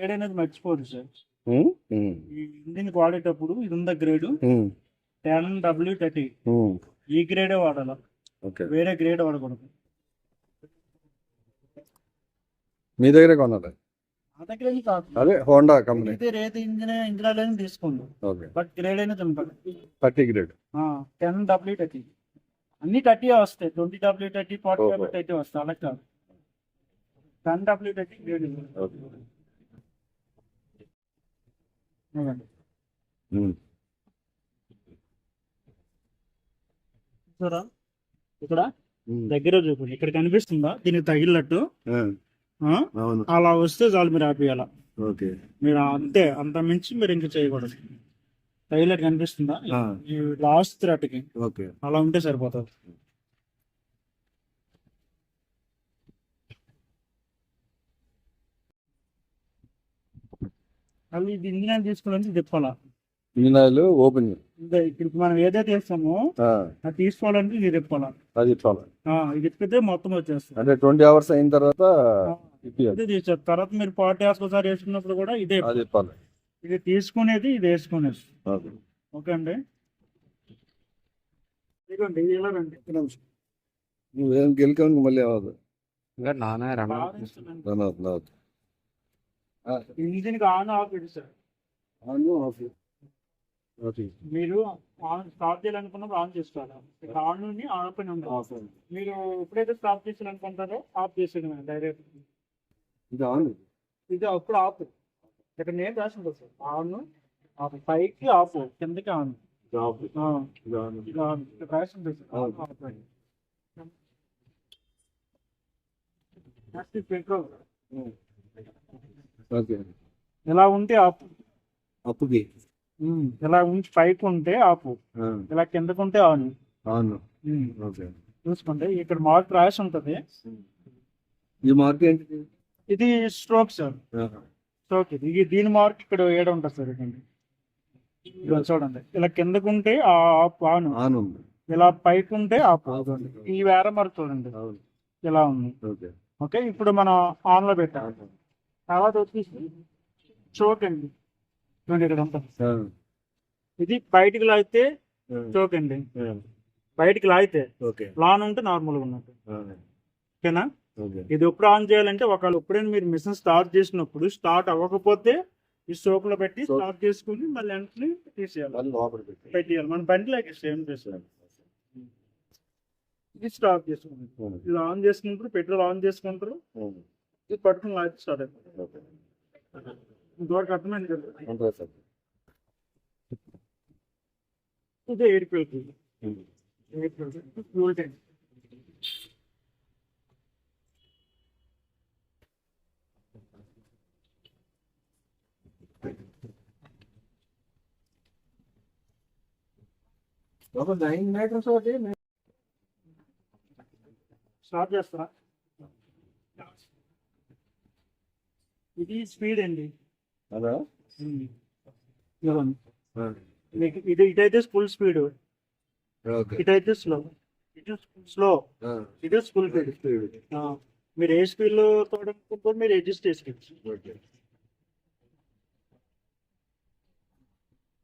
Grade అనేది మర్చిపోదు sir ఈ ఇంజిన్ వాడేటప్పుడు ఇది ఉందా గ్రేడ్? Ten W thirty. ఈ గ్రేడే వాడాలి? వేరే గ్రేడ్ వాడకూడదు. మీ దగ్గరే కొనాలి. నా దగ్గర ఏం కాదు. అదే హోండా కంపెనీ. అయితే రేట్ ఇంజిన్ ఇంజిన్ అయినా తీసుకోండి బట్ గ్రేడ్ అనేది ఉంటుంది thirty grade. Ten W thirty. అన్ని థర్టీ వస్తాయి. Twenty W thirty forty. W thirty వస్తాయి. అలా కాదు. టెన్ డబ్ల్యూ థర్టీ గ్రేడ్ ఇక్కడ దగ్గర చూపండి. ఇక్కడ కనిపిస్తుందా? దీనికి తగిలినట్టు. అలా వస్తే చాలు మీరు ఆపేయాల? ఓకే. మీరు అంతే అంత మించి మీరు ఇంక చేయకూడదు. తగిలినట్టు కనిపిస్తుందా. ఈ లాస్ట్ థ్రెట్కి ఓకే. అలా ఉంటే సరిపోతుంది. అవి ఇది ఇంజిన్ తీసుకోవాలంటే తిప్పాలా ఇంజిన్ ఆయిల్ ఓపెన్ ఇప్పుడు మనం ఏదైతే వేస్తామో అది తీసుకోవాలంటే ఇది తిప్పాలా అది ఆ, ఇది తిప్పితే మొత్తం వచ్చేస్తుంది. అంటే ట్వంటీ అవర్స్ అయిన తర్వాత తీసేది తర్వాత మీరు పార్టీ ఒకసారి వేసుకున్నప్పుడు కూడా ఇదే అది ఇప్పాలి ఇది తీసుకునేది ఇది వేసుకునేది. ఓకే ఓకే అండి. ఇదిగోండి ఇది ఇలా రండి. నువ్వేం గెలికావు మళ్ళీ అవ్వదు ఇంకా ఇస్తున్నాను. రన్ అవుతుంది ఇంజిన్ ఆన్ ఆఫ్ ఇది సార్? Okay okay. మీరు ఆన్ స్టార్ట్ చేయాలనుకున్నప్పుడు ఆన్ చేసుకోవాలి? ఆన్ నుండి ఆఫ్ అని ఉంది. మీరు ఎప్పుడైతే స్టాప్ చేయాలనుకుంటారో ఆఫ్ చేసేయడమే డైరెక్ట్. ఇది ఆన్ ఇది అప్పుడు ఆఫ్. ఇక్కడ నేను రాసి ఉంటుంది సార్. On off. పైకి ఆఫ్. కిందకి ఆన్. ఆన్ రాసి ఉంటుంది sir. On, off. Petrol okay. ఇలా ఉంటే ఆఫ్ అప్పుకి. ఇలా ఉంచి పైకి ఉంటే ఆఫ్ ఇలా కిందకు ఉంటే ఆన్. అవును. ఓకే. చూసుకోండి ఇక్కడ మార్క్ రాసి ఉంటుంది ఈ మార్క్ ఏంటి ఇది స్ట్రోక్ సార్. స్ట్రోక్ ఇది. ఇది దీని మార్క్ ఇక్కడ ఏడ ఉంటుంది సార్ ఇదండి. చూడండి. ఇలా కిందకు ఉంటే ఆ ఆఫ్ ఆన్. ఆన్ ఉంది. ఇలా పైకి ఉంటే ఆఫ్ ఈ వేరే మార్క్ చూడండి ఇలా ఉంది. ఓకే. ఓకే ఇప్పుడు మనం ఆన్లో పెట్టాం తర్వాత వచ్చేసి చోక్ అండి చూడండి ఇక్కడ ఉంటుంది ఇది బయటికి లాగితే చోక్ అండి బయటికి లాగితే ఓకే. లాన్ ఉంటే నార్మల్గా ఉన్నట్టు. ఓకేనా? ఓకే. ఇది ఎప్పుడు ఆన్ చేయాలంటే ఒకవేళ ఎప్పుడైనా మీరు మిషన్ స్టార్ట్ చేసినప్పుడు స్టార్ట్ అవ్వకపోతే ఈ సోప్లో పెట్టి. స్టార్ట్ చేసుకుని మళ్ళీ వెంటనే తీసేయాలి. పెట్టేయాలి. మన బండిలోకి సేమ్ చేసేయాలి. ఇది స్టార్ట్ చేసుకుంటారు. ఇది ఆన్ చేసుకుంటారు పెట్రోల్ ఆన్ చేసుకుంటారు. ఇది పట్టుకుని లాగి స్టార్ట్ అయిపోతుంది ఓకే. ఇంతవరకు అర్థమైంది కదా? సార్. ఇది air filter air filter fuel tank. ఒక నైన్ మీటర్స్ ఒకటి స్టార్ట్ చేస్తారా ఇది స్పీడ్ అండి. అదా. మీకు ఇది ఇటైతే ఫుల్ స్పీడ్ ఇటైతే స్లో ఇటు స్లో ఇటు ఫుల్ స్పీడ్ మీరు ఏ స్పీడ్లో తోడనుకుంటారో మీరు అడ్జస్ట్ చేసుకోవచ్చు.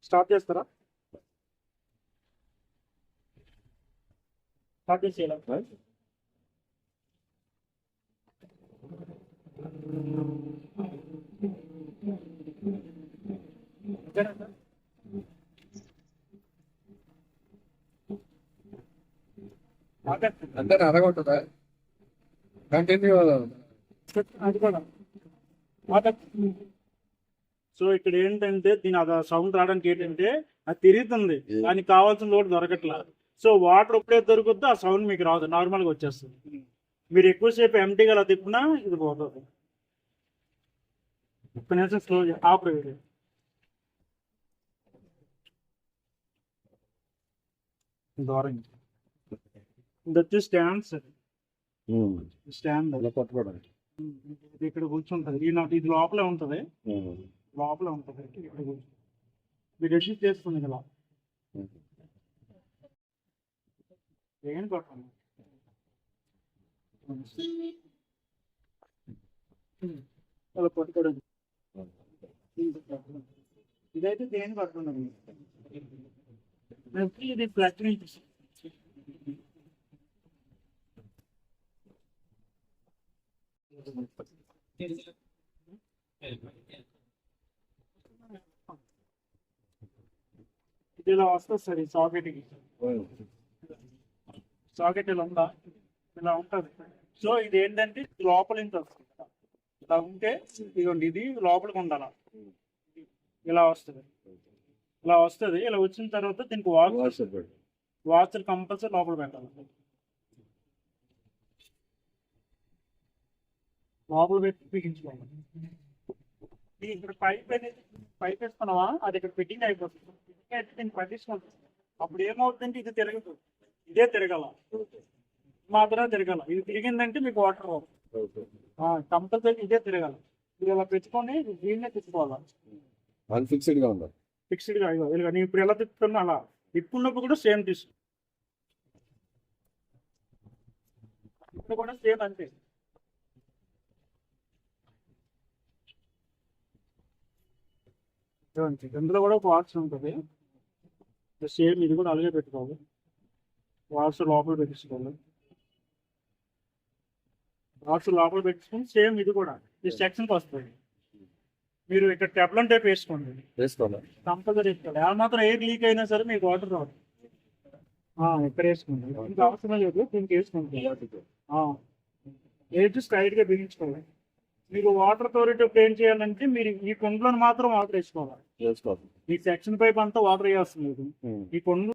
స్టార్ట్ చేస్తారా? స్టార్ట్ చేసేయాలా? అరగొట్టదా కంటిన్యూ. సో ఇక్కడ ఏంటంటే దీని అది సౌండ్ రావడానికి ఏంటంటే అది తిరుగుతుంది. దానికి కావాల్సిన లోడ్ దొరకట్లా. సో వాటర్ ఎప్పుడైతే దొరుకుతుందో ఆ సౌండ్ మీకు రాదు. నార్మల్గా వచ్చేస్తుంది. మీరు ఎక్కువసేపు ఎంటీగా అలా తిప్పినా ఇది పోతుంది. ఒక్క నిమిషం స్లో ఆపరేట్ దూరం ఇది వచ్చి స్టాండ్ సార్ స్టాండ్ అలా ఇది ఇక్కడ కూర్చుంటది. ఈ నాకు ఇది లోపలే ఉంటది. లోపల ఉంటది. ఇక్కడ కూర్చు. మీరు అడ్జస్ట్ చేసుకుంది ఇలా ఏం కొట్టండి అలా పట్టుకోవడం ఇదైతే దేని పడుతున్నది ఇది ఫ్లడ్ నుంచి ఇది ఇలా వస్తుంది సార్ ఈ సాకెట్కి సాకెట్ ఇలా ఉందా? ఇలా ఉంటుంది. సో ఇది ఏంటంటే లోపల ఇంత వస్తుంది. ఇలా ఉంటే ఇదిగోండి ఇది లోపలికి ఉండాలి ఇలా వస్తుంది. ఇలా వస్తుంది. ఇలా వచ్చిన తర్వాత దీనికి వాచ్ వాట్సాప్ పెట్టు. వాచర్ కంపల్సరీ లోపల పెట్టాలి. లోపల పెట్టి బిగించుకోవాలి ఇది ఇక్కడ పైప్ అనేది పైప్ వేస్తున్నావా అది ఇక్కడ ఫిట్టింగ్ అయిపోతుంది. అయితే దీన్ని పట్టించుకుంటుంది అప్పుడు ఏమవుతుందంటే ఇది తిరగదు. ఇదే తిరగాల. మాత్రమే తిరగాల. ఇది తిరిగిందంటే మీకు వాటర్. కంపల్సరీ ఇదే తిరగాల. ఇది ఇలా పెట్టుకొని దీన్నే తిప్పుకోవాలి? అన్ఫిక్స్డ్గా ఉందా ఫిక్స్డ్గా నేను ఇప్పుడు ఎలా తిప్పుతున్నా అలా. ఇప్పుడున్నప్పుడు కూడా సేమ్ తీసు. ఇప్పుడు కూడా సేమ్ అంతే. ఇందులో కూడా ఒక వాట్స్ ఉంటుంది. సేమ్ ఇది కూడా అలాగే పెట్టుకోవాలి. వాట్స్ లోపల పెట్టించుకోవాలి వాట్స్ లోపల పెట్టించుకొని సేమ్ ఇది కూడా. ఈ సెక్షన్కి వస్తుంది. మీరు ఇక్కడ టెప్లన్ టైప్ వేసుకోండి. వేసుకోవాలా కంపల్సరీ వేసుకోవాలి ఆ మాత్రం ఎయిర్ లీక్ అయినా సరే మీకు వాటర్ రాదు ఆ, ఇక్కడ వేసుకోండి. ఇంకా అవసరం లేదు. దీనికి వేసుకోండి. ఎయిర్ స్ట్రైట్గా బిగించుకోవాలి. మీకు వాటర్ తోరితో ఏం చేయాలంటే మీరు ఈ కుండలో మాత్రం వాటర్ వేసుకోవాలి. వేసుకోవాలి. ఈ సెక్షన్ పైప్ అంతా వాటర్ ఉమ్. ఈ కొండ